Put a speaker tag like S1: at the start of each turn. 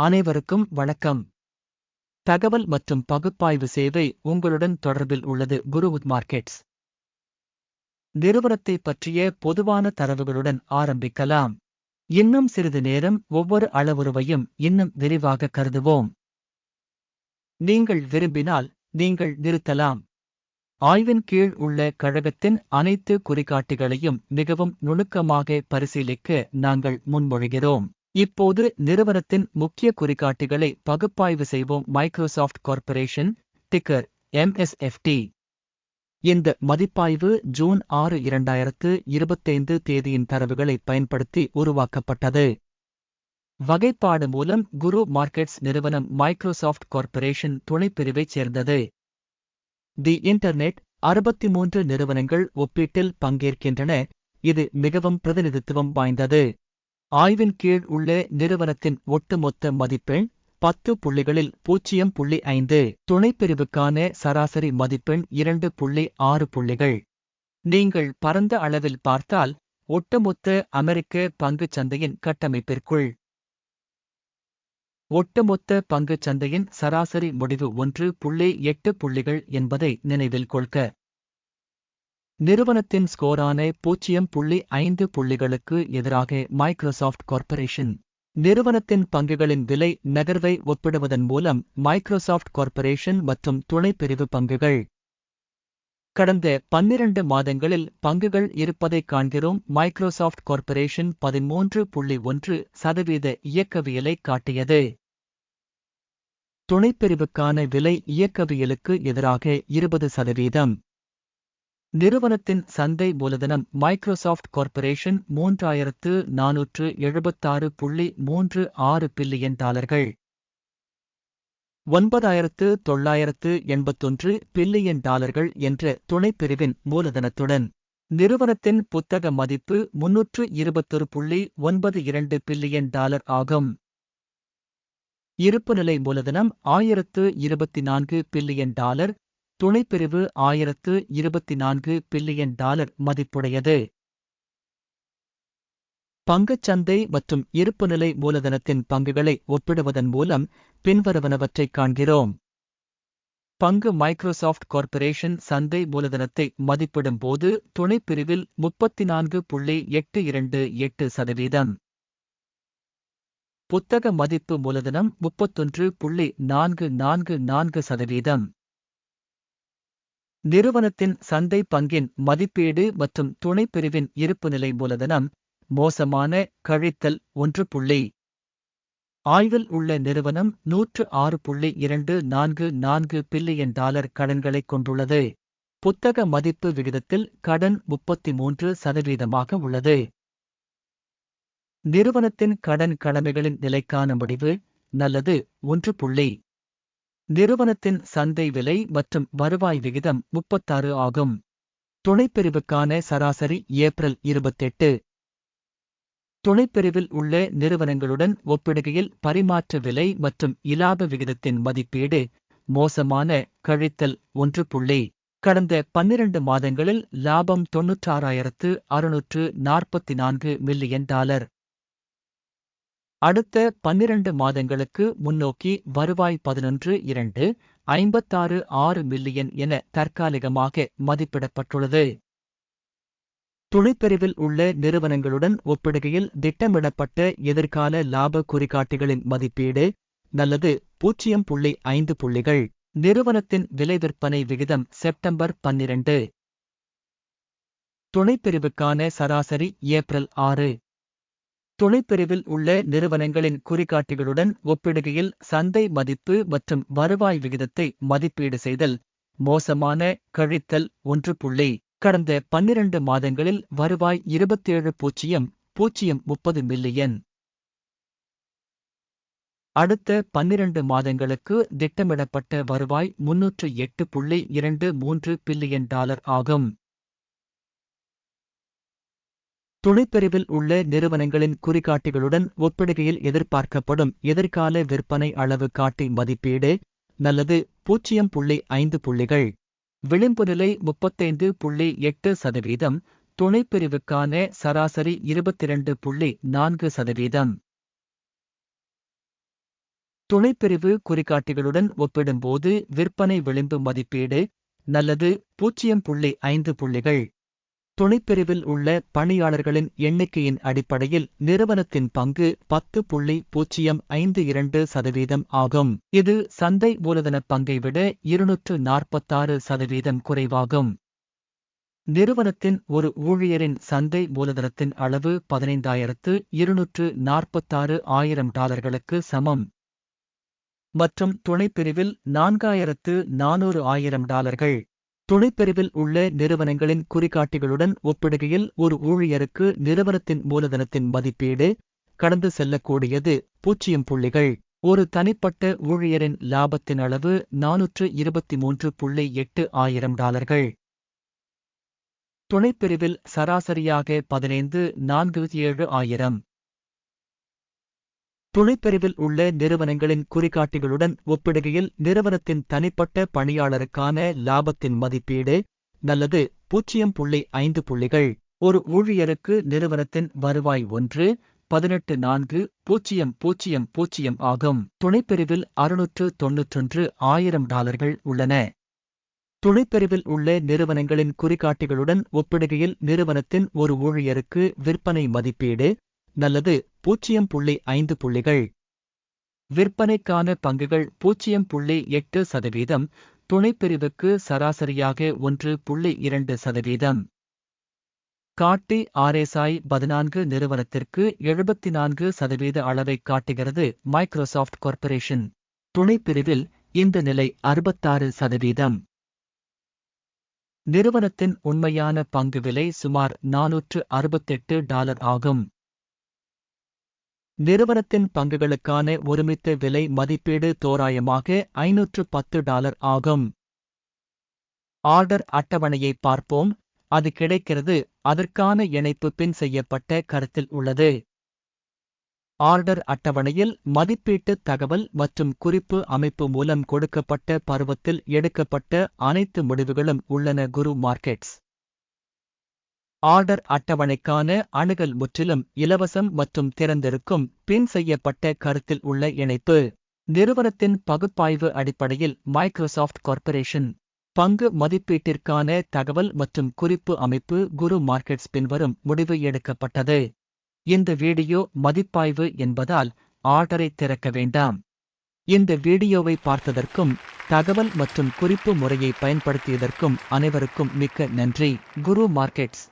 S1: அனைவருக்கும் வணக்கம். தகவல் மற்றும் பகுப்பாய்வு சேவை உங்களுடன் தொடர்பில் உள்ளது குருவுத் மார்க்கெட்ஸ். நிறுவனத்தை பற்றிய பொதுவான தரவுகளுடன் ஆரம்பிக்கலாம். இன்னும் சிறிது நேரம் ஒவ்வொரு அளவுருவையும் இன்னும் விரிவாக கருதுவோம். நீங்கள் விரும்பினால் நீங்கள் நிறுத்தலாம். ஆய்வின் கீழ் உள்ள கழகத்தின் அனைத்து குறிகாட்டிகளையும் மிகவும் நுணுக்கமாக பரிசீலிக்க நாங்கள் முன்மொழிகிறோம். இப்போது நிறுவனத்தின் முக்கிய குறிகாட்டிகளை பகுப்பாய்வு செய்வோம். மைக்ரோசாஃப்ட் கார்ப்பரேஷன் டிக்கர் எம்எஸ்எஃப்டி இந்த மதிப்பாய்வு ஜூன் ஆறு இரண்டாயிரத்து இருபத்தைந்து தேதியின் தரவுகளை பயன்படுத்தி உருவாக்கப்பட்டது. வகைப்பாடு மூலம் குரு மார்க்கெட்ஸ் நிறுவனம் மைக்ரோசாஃப்ட் கார்ப்பரேஷன் துணைப்பிரிவைச் சேர்ந்தது. தி இன்டர்நெட் அறுபத்தி மூன்று நிறுவனங்கள் ஒப்பீட்டில் பங்கேற்கின்றன. இது மிகவும் பிரதிநிதித்துவம் வாய்ந்தது. ஆய்வின் கீழ் உள்ள நிறுவனத்தின் ஒட்டுமொத்த மதிப்பெண் பத்து புள்ளிகளில் பூஜ்ஜியம் புள்ளி ஐந்து. துணைப்பிரிவுக்கான சராசரி மதிப்பெண் இரண்டு புள்ளி ஆறு புள்ளிகள். நீங்கள் பரந்த அளவில் பார்த்தால் ஒட்டுமொத்த அமெரிக்க பங்குச் சந்தையின் கட்டமைப்பிற்குள். ஒட்டுமொத்த பங்குச் சந்தையின் சராசரி முடிவு ஒன்று புள்ளி எட்டு புள்ளிகள் என்பதை நினைவில் கொள்க. நிறுவனத்தின் ஸ்கோரான பூஜ்ஜியம் புள்ளி ஐந்து புள்ளிகளுக்கு எதிராக மைக்ரோசாஃப்ட் கார்ப்பரேஷன் நிறுவனத்தின் பங்குகளின் விலை நகர்வை ஒப்பிடுவதன் மூலம் மைக்ரோசாஃப்ட் கார்ப்பரேஷன் மற்றும் துணைப்பிரிவு பங்குகள். கடந்த பன்னிரண்டு மாதங்களில் பங்குகள் இருப்பதைக் காண்கிறோம். மைக்ரோசாஃப்ட் கார்ப்பரேஷன் பதிமூன்று புள்ளி ஒன்று சதவீத இயக்கவியலை காட்டியது. துணைப்பிரிவுக்கான விலை இயக்கவியலுக்கு எதிராக இருபது சதவீதம். நிறுவனத்தின் சந்தை மூலதனம் மைக்ரோசாஃப்ட் கார்ப்பரேஷன் மூன்றாயிரத்து நானூற்று எழுபத்தாறு புள்ளி மூன்று ஆறு பில்லியன் டாலர்கள். ஒன்பதாயிரத்து தொள்ளாயிரத்து எண்பத்தொன்று பில்லியன் டாலர்கள் என்ற துணைப்பிரிவின் மூலதனத்துடன். நிறுவனத்தின் புத்தக மதிப்பு முன்னூற்று இருபத்தொரு புள்ளி ஒன்பது இரண்டு பில்லியன் டாலர் ஆகும். இருப்புநிலை மூலதனம் ஆயிரத்து இருபத்தி நான்கு பில்லியன் டாலர் துணைப்பிரிவு ஆயிரத்து இருபத்தி நான்கு பில்லியன் டாலர் மதிப்புடையது. பங்குச்சந்தை மற்றும் இருப்புநிலை மூலதனத்தின் பங்குகளை ஒப்பிடுவதன் மூலம் பின்வருவனவற்றைக் காண்கிறோம். பங்கு மைக்ரோசாஃப்ட் கார்ப்பரேஷன் சந்தை மூலதனத்தை மதிப்பிடும் போது துணைப்பிரிவில் முப்பத்தி நான்கு புள்ளி எட்டு இரண்டு எட்டு சதவீதம். புத்தக மதிப்பு மூலதனம் முப்பத்தொன்று புள்ளி நான்கு நான்கு நான்கு சதவீதம். நிறுவனத்தின் சந்தை பங்கின் மதிப்பீடு மற்றும் துணைப்பிரிவின் இருப்புநிலை மூலதனம் மோசமான கழித்தல் ஒன்று புள்ளி. ஆய்வில் உள்ள நிறுவனம் நூற்று ஆறு புள்ளி இரண்டு நான்கு நான்கு பில்லியன் டாலர் கடன்களைக் கொண்டுள்ளது. புத்தக மதிப்பு விகிதத்தில் கடன் முப்பத்தி மூன்று சதவீதமாக உள்ளது. நிறுவனத்தின் கடன் கடமைகளின் நிலைக்கான முடிவு நல்லது ஒன்று புள்ளி. நிறுவனத்தின் சந்தை விலை மற்றும் வருவாய் விகிதம் முப்பத்தாறு ஆகும். துணைப்பிரிவுக்கான சராசரி ஏப்ரல் இருபத்தெட்டு. துணைப்பிரிவில் உள்ள நிறுவனங்களுடன் ஒப்பிடுகையில் பரிமாற்ற விலை மற்றும் இலாப விகிதத்தின் மதிப்பீடு மோசமான கழித்தல் ஒன்று புள்ளி. கடந்த பன்னிரண்டு மாதங்களில் லாபம் தொன்னூற்றாறாயிரத்து அறுநூற்று நாற்பத்தி நான்கு மில்லியன் டாலர். அடுத்த பன்னிரண்டு மாதங்களுக்கு முன்னோக்கி வருவாய் பதினொன்று இரண்டு ஐம்பத்தாறு ஆறு மில்லியன் என தற்காலிகமாக மதிப்பிடப்பட்டுள்ளது. துணைப்பிரிவில் உள்ள நிறுவனங்களுடன் ஒப்பிடுகையில் திட்டமிடப்பட்ட எதிர்கால லாப குறிகாட்டிகளின் மதிப்பீடு நல்லது பூஜ்ஜியம் புள்ளி ஐந்து புள்ளிகள். நிறுவனத்தின் விலை விற்பனை விகிதம் செப்டம்பர் பன்னிரண்டு. துணைப்பிரிவுக்கான சராசரி ஏப்ரல் ஆறு. துணைப்பிரிவில் உள்ள நிறுவனங்களின் குறிகாட்டிகளுடன் ஒப்பிடுகையில் சந்தை மதிப்பு மற்றும் வருவாய் விகிதத்தை மதிப்பீடு செய்தல் மோசமான கழித்தல் ஒன்று புள்ளி. கடந்த பன்னிரண்டு மாதங்களில் வருவாய் இருபத்தேழு பூஜ்ஜியம் பூஜ்ஜியம் முப்பது மில்லியன். அடுத்த பன்னிரண்டு மாதங்களுக்கு திட்டமிடப்பட்ட வருவாய் முன்னூற்று எட்டு புள்ளி இரண்டு மூன்று பில்லியன் டாலர் ஆகும். துணைப்பிரிவில் உள்ள நிறுவனங்களின் குறிகாட்டிகளுடன் ஒப்பிடுகையில் எதிர்பார்க்கப்படும் எதிர்கால விற்பனை அளவு காட்டி மதிப்பீடு நல்லது பூஜ்ஜியம் புள்ளி ஐந்து புள்ளிகள். விளிம்பு நிலை முப்பத்தைந்து புள்ளி எட்டு சதவீதம் துணைப்பிரிவுக்கான சராசரி இருபத்திரண்டு புள்ளி நான்கு சதவீதம். துணைப்பிரிவு குறிகாட்டிகளுடன் ஒப்பிடும்போது விற்பனை விளிம்பு மதிப்பீடு நல்லது பூஜ்ஜியம் புள்ளி ஐந்து புள்ளிகள். துணைப்பிரிவில் உள்ள பணியாளர்களின் எண்ணிக்கையின் அடிப்படையில் நிறுவனத்தின் பங்கு பத்து புள்ளி பூஜ்ஜியம் ஐந்து இரண்டு சதவீதம் ஆகும். இது சந்தை மூலதன பங்கை விட இருநூற்று நாற்பத்தாறு சதவீதம் குறைவாகும். நிறுவனத்தின் ஒரு ஊழியரின் சந்தை மூலதனத்தின் அளவு பதினைந்தாயிரத்து இருநூற்று நாற்பத்தாறு ஆயிரம் டாலர்களுக்கு சமம். மற்றும் துணைப்பிரிவில் நான்காயிரத்து நானூறு ஆயிரம் டாலர்கள். துணைப்பிரிவில் உள்ள நிறுவனங்களின் குறிகாட்டிகளுடன் ஒப்பிடுகையில் ஒரு ஊழியருக்கு நிறுவனத்தின் மூலதனத்தின் மதிப்பீடு கடந்து செல்லக்கூடியது பூஜ்ஜியம் புள்ளிகள். ஒரு தனிப்பட்ட ஊழியரின் லாபத்தின் அளவு நானூற்று இருபத்தி மூன்று புள்ளி எட்டு ஆயிரம் டாலர்கள். துணைப்பிரிவில் சராசரியாக பதினைந்து நான்கு ஏழு ஆயிரம். துணைப்பிரிவில் உள்ள நிறுவனங்களின் குறிகாட்டிகளுடன் ஒப்பிடுகையில் நிறுவனத்தின் தனிப்பட்ட பணியாளருக்கான லாபத்தின் மதிப்பீடு நல்லது பூஜ்ஜியம் புள்ளி ஐந்து புள்ளிகள். ஒரு ஊழியருக்கு நிறுவனத்தின் வருவாய் ஒன்று பதினெட்டு நான்கு பூஜ்ஜியம் பூஜ்ஜியம் பூஜ்ஜியம் ஆகும். துணைப்பிரிவில் அறுநூற்று தொன்னூற்றொன்று ஆயிரம் டாலர்கள் உள்ளன. துணைப்பிரிவில் உள்ள நிறுவனங்களின் குறிகாட்டிகளுடன் ஒப்பிடுகையில் நிறுவனத்தின் ஒரு ஊழியருக்கு விற்பனை மதிப்பீடு நல்லது பூஜ்ஜியம் புள்ளி ஐந்து புள்ளிகள். விற்பனைக்கான பங்குகள் பூஜ்ஜியம் புள்ளி எட்டு சதவீதம் துணைப்பிரிவுக்கு சராசரியாக ஒன்று புள்ளி இரண்டு சதவீதம். காட்டி ஆர்எஸ்ஐ பதினான்கு நிறுவனத்திற்கு எழுபத்தி நான்கு சதவீத அளவை காட்டுகிறது மைக்ரோசாஃப்ட் கார்ப்பரேஷன். துணைப்பிரிவில் இந்த நிலை அறுபத்தாறு சதவீதம். நிறுவனத்தின் உண்மையான பங்கு விலை சுமார் நானூற்று அறுபத்தெட்டு டாலர் ஆகும். நிறுவனத்தின் பங்குகளுக்கான ஒருமித்த விலை மதிப்பீடு தோராயமாக ஐநூற்று பத்து டாலர் ஆகும். ஆர்டர் அட்டவணையை பார்ப்போம். அது கிடைக்கிறது. அதற்கான இணைப்பு பின் செய்யப்பட்ட கருத்தில் உள்ளது. ஆர்டர் அட்டவணையில் மதிப்பீட்டு தகவல் மற்றும் குறிப்பு அமைப்பு மூலம் கொடுக்கப்பட்ட பருவத்தில் எடுக்கப்பட்ட அனைத்து முடிவுகளும் உள்ளன குரு மார்க்கெட்ஸ். ஆர்டர் அட்டவணைக்கான அணுகல் முற்றிலும் இலவசம் மற்றும் திறந்திருக்கும் பின் செய்யப்பட்ட கருத்தில் உள்ள இணைப்பு. நிறுவனத்தின் பகுப்பாய்வு அடிப்படையில் மைக்ரோசாஃப்ட் கார்ப்பரேஷன் பங்கு மதிப்பீட்டிற்கான தகவல் மற்றும் குறிப்பு அமைப்பு குரு மார்க்கெட்ஸ் பின்வரும் முடிவு எடுக்கப்பட்டது. இந்த வீடியோ மதிப்பாய்வு என்பதால் ஆர்டரை திறக்க வேண்டாம். இந்த வீடியோவை பார்த்ததற்கும் தகவல் மற்றும் குறிப்பு முறையை பயன்படுத்தியதற்கும் அனைவருக்கும் மிக்க நன்றி. குரு மார்க்கெட்ஸ்.